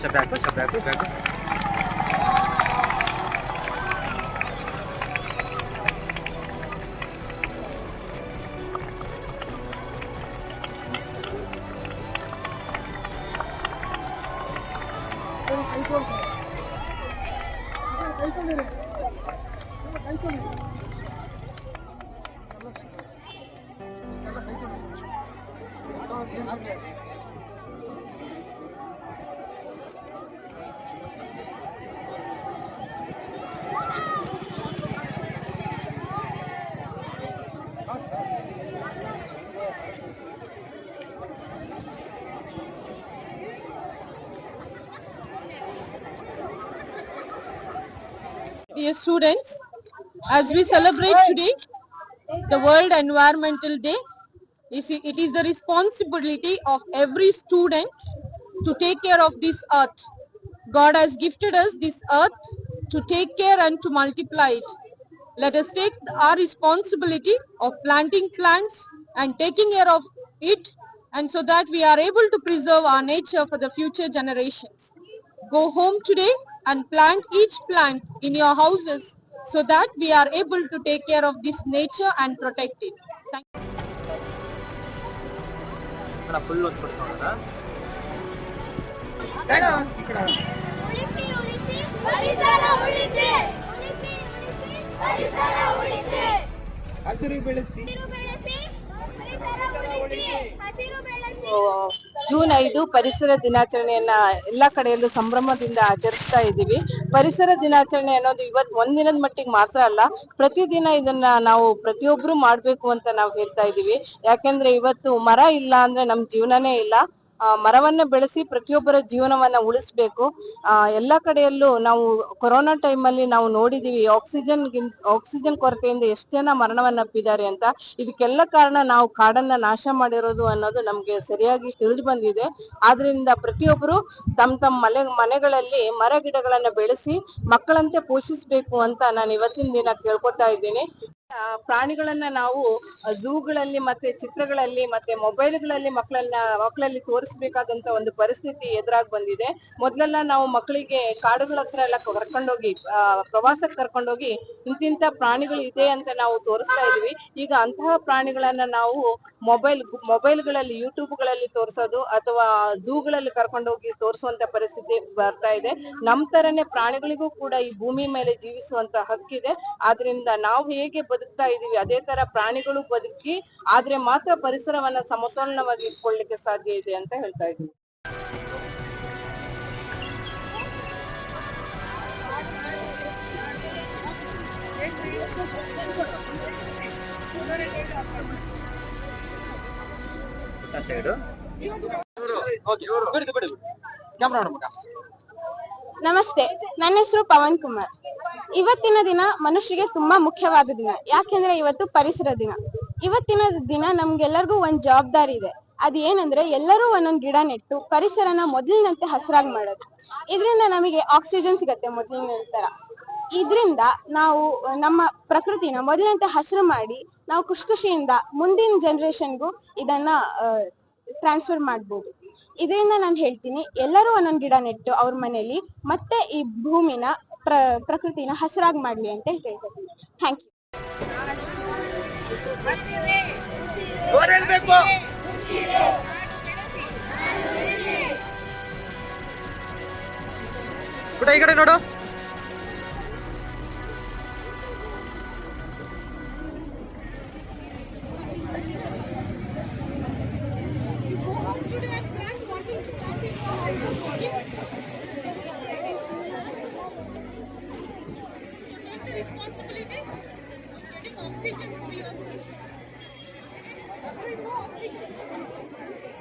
sepeda, sepeda, sepeda. Thank you. Dear students, as we celebrate today the World Environmental Day, it is the responsibility of every student to take care of this earth. God has gifted us this earth to take care and to multiply it. Let us take our responsibility of planting plants and taking care of it and so that we are able to preserve our nature for the future generations. Go home today and plant each plant in your houses so that we are able to take care of this nature and protect it. Thank full ಒಂದು ಕೊಡ್ತಾವಲ್ಲ ಉಳಿಸಿ ಉಳಿಸಿ ಪರಿಸರ ಉಳಿಸಿ ಉಳಿಸಿ ಉಳಿಸಿ ಪರಿಸರ ಉಳಿಸಿ ಹಸಿರು ಬೆಳೆಸಿ ಪರಿಸರ ಉಳಿಸಿ ಹಸಿರು ಬೆಳೆಸಿ June ಐದು ಪರಿಸರ ದಿನಾಚರಣೆಯನ್ನ ಎಲ್ಲಾ ಕಡೆಯಲ್ಲೂ ಸಂಭ್ರಮದಿಂದ ಆಚರಿಸ್ತಾ ಇದ್ದೀವಿ. ಪರಿಸರ ದಿನಾಚರಣೆ ಅನ್ನೋದು ಇವತ್ತು ಒಂದಿನದ ಮಟ್ಟಿಗೆ ಮಾತ್ರ ಅಲ್ಲ, ಪ್ರತಿದಿನ ಇದನ್ನ ನಾವು ಪ್ರತಿಯೊಬ್ರು ಮಾಡ್ಬೇಕು ಅಂತ ನಾವು ಹೇಳ್ತಾ ಇದೀವಿ ಯಾಕೆಂದ್ರೆ ಇವತ್ತು ಮರ ಇಲ್ಲ ಅಂದ್ರೆ ನಮ್ ಜೀವನನೇ ಇಲ್ಲ. ಮರವನ್ನ ಬೆಳೆಸಿ ಪ್ರತಿಯೊಬ್ಬರ ಜೀವನವನ್ನ ಉಳಿಸ್ಬೇಕು. ಆ, ಎಲ್ಲಾ ಕಡೆಯಲ್ಲೂ ನಾವು ಕೊರೋನಾ ಟೈಮ್ ಅಲ್ಲಿ ನಾವು ನೋಡಿದೀವಿ, ಆಕ್ಸಿಜನ್ ಆಕ್ಸಿಜನ್ ಕೊರತೆಯಿಂದ ಎಷ್ಟು ಜನ ಮರಣವನ್ನಪ್ಪಿದ್ದಾರೆ ಅಂತ. ಇದಕ್ಕೆಲ್ಲ ಕಾರಣ ನಾವು ಕಾಡನ್ನ ನಾಶ ಮಾಡಿರೋದು ಅನ್ನೋದು ನಮ್ಗೆ ಸರಿಯಾಗಿ ತಿಳಿದು ಬಂದಿದೆ. ಆದ್ರಿಂದ ಪ್ರತಿಯೊಬ್ಬರು ತಮ್ಮ ತಮ್ಮ ಮನೆ ಮನೆಗಳಲ್ಲಿ ಮರ ಗಿಡಗಳನ್ನ ಬೆಳೆಸಿ ಮಕ್ಕಳಂತೆ ಪೋಷಿಸ್ಬೇಕು ಅಂತ ನಾನು ಇವತ್ತಿನ ದಿನ ಕೇಳ್ಕೊತಾ ಇದ್ದೀನಿ. ಪ್ರಾಣಿಗಳನ್ನ ನಾವು ಝೂಗಳಲ್ಲಿ ಮತ್ತೆ ಚಿತ್ರಗಳಲ್ಲಿ ಮತ್ತೆ ಮೊಬೈಲ್ಗಳಲ್ಲಿ ಮಕ್ಕಳನ್ನ ಮಕ್ಕಳಲ್ಲಿ ತೋರಿಸಬೇಕಾದಂತ ಒಂದು ಪರಿಸ್ಥಿತಿ ಎದುರಾಗಿ ಬಂದಿದೆ. ಮೊದ್ಲೆಲ್ಲ ನಾವು ಮಕ್ಕಳಿಗೆ ಕಾಡುಗಳ ಹತ್ರ ಎಲ್ಲ ಕರ್ಕೊಂಡೋಗಿ ಪ್ರವಾಸಕ್ಕೆ ಕರ್ಕೊಂಡೋಗಿ ಇಂತಿಂತ ಪ್ರಾಣಿಗಳು ಇದೆ ಅಂತ ನಾವು ತೋರಿಸ್ತಾ ಇದೀವಿ. ಈಗ ಅಂತಹ ಪ್ರಾಣಿಗಳನ್ನ ನಾವು ಮೊಬೈಲ್, ಮೊಬೈಲ್ಗಳಲ್ಲಿ, ಯೂಟ್ಯೂಬ್ಗಳಲ್ಲಿ ತೋರಿಸೋದು ಅಥವಾ ಝೂಗಳಲ್ಲಿ ಕರ್ಕೊಂಡೋಗಿ ತೋರಿಸುವಂತ ಪರಿಸ್ಥಿತಿ ಬರ್ತಾ ಇದೆ. ನಮ್ ತರನೇ ಪ್ರಾಣಿಗಳಿಗೂ ಕೂಡ ಈ ಭೂಮಿ ಮೇಲೆ ಜೀವಿಸುವಂತ ಹಕ್ಕಿದೆ. ಆದ್ರಿಂದ ನಾವು ಹೇಗೆ ಬದುಕ್ತಾ ಇದೀವಿ. ಅದೇ ತರ ಪ್ರಾಣಿಗಳು ಬದುಕಿ ಆದ್ರೆ ಮಾತ್ರ ಪರಿಸರವನ್ನ ಸಮತೋಲನವಾಗಿ ಇಟ್ಕೊಳ್ಳಿಕ್ಕೆ ಸಾಧ್ಯ ಇದೆ ಅಂತ ಹೇಳ್ತಾ ಇದ್ದೀವಿ ಸೈಡು ನಮಸ್ತೆ ನನ್ನ ಹೆಸರು ಪವನ್ ಕುಮಾರ್. ಇವತ್ತಿನ ದಿನ ಮನುಷ್ಯರಿಗೆ ತುಂಬಾ ಮುಖ್ಯವಾದ ದಿನ. ಯಾಕೆಂದ್ರೆ ಇವತ್ತು ಪರಿಸರ ದಿನ. ಇವತ್ತಿನ ದಿನ ನಮ್ಗೆಲ್ಲರಿಗೂ ಒಂದ್ ಜವಾಬ್ದಾರಿ ಇದೆ. ಅದ್ ಏನಂದ್ರೆ ಎಲ್ಲರೂ ಒಂದೊಂದ್ ಗಿಡ ನೆಟ್ಟು ಪರಿಸರನ ಮೊದಲಿನಂತೆ ಹಸಿರಾಗಿ ಮಾಡೋದು. ಇದರಿಂದ ನಮಗೆ ಆಕ್ಸಿಜನ್ ಸಿಗತ್ತೆ ಮೊದಲಿನ ತರ ಇದರಿಂದ ನಾವು, ನಮ್ಮ ಪ್ರಕೃತಿನ ಮೊದಲಿನಂತೆ ಹಸಿರು ಮಾಡಿ ನಾವು ಖುಷಿ ಖುಷಿಯಿಂದ ಮುಂದಿನ ಜನರೇಷನ್ಗೂ ಇದನ್ನ ಟ್ರಾನ್ಸ್ಫರ್ ಮಾಡ್ಬೋದು. ಇದರಿಂದ ನಾನು ಹೇಳ್ತೀನಿ, ಎಲ್ಲರೂ ಒಂದೊಂದು ಗಿಡ ನೆಟ್ಟು ಅವ್ರ ಮನೆಯಲ್ಲಿ ಮತ್ತೆ ಈ ಭೂಮಿನ ಪ್ರ ಪ್ರಕೃತಿನ ಹಸಿರಾಗಿ ಮಾಡ್ಲಿ ಅಂತ ಹೇಳ್ಕೊತೀನಿ. ಥ್ಯಾಂಕ್ ಯು ಈ ಕಡೆ ನೋಡು. Fidget for chicken.